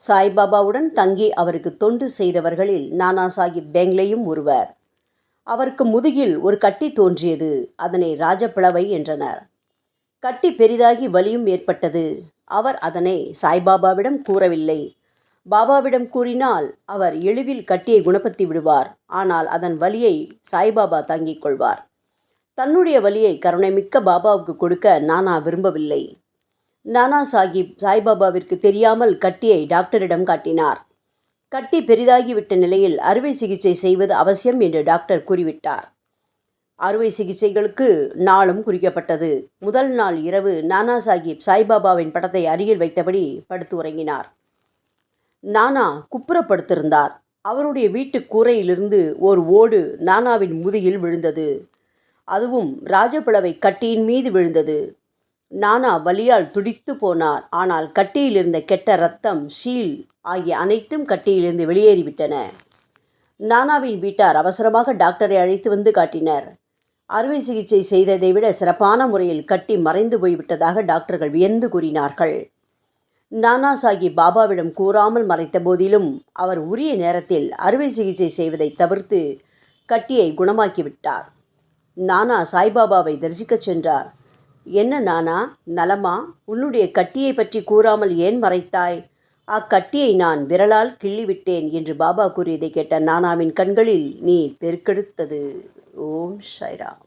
சாய்பாபாவுடன் தங்கி அவருக்கு தொண்டு செய்தவர்களில் நானா சாஹிப் பெங்லேயும் ஒருவர். அவருக்கு முதுகில் ஒரு கட்டி தோன்றியது அதனை ராஜப்பிளவை என்றனர். கட்டி பெரிதாகி வலியும் ஏற்பட்டது. அவர் அதனை சாய்பாபாவிடம் கூறவில்லை. பாபாவிடம் கூறினால் அவர் எளிதில் கட்டியை குணப்படுத்தி விடுவார் ஆனால் அதன் வலியை சாய்பாபா தாங்கிக் கொள்வார். தன்னுடைய வலியை கருணைமிக்க பாபாவுக்கு கொடுக்க நானா விரும்பவில்லை. நானா சாஹிப் சாய்பாபாவிற்கு தெரியாமல் கட்டியை டாக்டரிடம் காட்டினார். கட்டி பெரிதாகிவிட்ட நிலையில் அறுவை சிகிச்சை செய்வது அவசியம் என்று டாக்டர் கூறிவிட்டார். அறுவை சிகிச்சைகளுக்கு நாளும் குறிக்கப்பட்டது. முதல் நாள் இரவு நானா சாஹிப் சாய்பாபாவின் படத்தை அருகில் வைத்தபடி படுத்து உறங்கினார். நானா குப்புறப்படுத்திருந்தார். அவருடைய வீட்டு கூரையிலிருந்து ஓர் ஓடு நானாவின் முதுகில் விழுந்தது. அதுவும் ராஜபிளவை கட்டியின் மீது விழுந்தது. நானா வலியால் துடித்து போனார். ஆனால் கட்டியிலிருந்த கெட்ட ரத்தம் ஷீல் ஆகிய அனைத்தும் கட்டியிலிருந்து வெளியேறிவிட்டன. நானாவின் வீட்டார் அவசரமாக டாக்டரை அழைத்து வந்து காட்டினர். அறுவை சிகிச்சை செய்ததை விட சிறப்பான முறையில் கட்டி மறைந்து போய்விட்டதாக டாக்டர்கள் வியந்து கூறினார்கள். நானா சாஹிப் பாபாவிடம் கூறாமல் மறைத்த போதிலும் அவர் உரிய நேரத்தில் அறுவை சிகிச்சை செய்வதை தவிர்த்து கட்டியை குணமாக்கிவிட்டார். நானா சாய்பாபாவை தரிசிக்கச் சென்றார். என்ன நானா? நலமா? உன்னுடைய கட்டியை பற்றி கூறாமல் ஏன் மறைத்தாய்? அக்கட்டியை நான் விரலால் கிள்ளிவிட்டேன் என்று பாபா கூறியதை கேட்ட நானாவின் கண்களில் நீர் பெருக்கெடுத்தது. ஓம் ஷைராம்.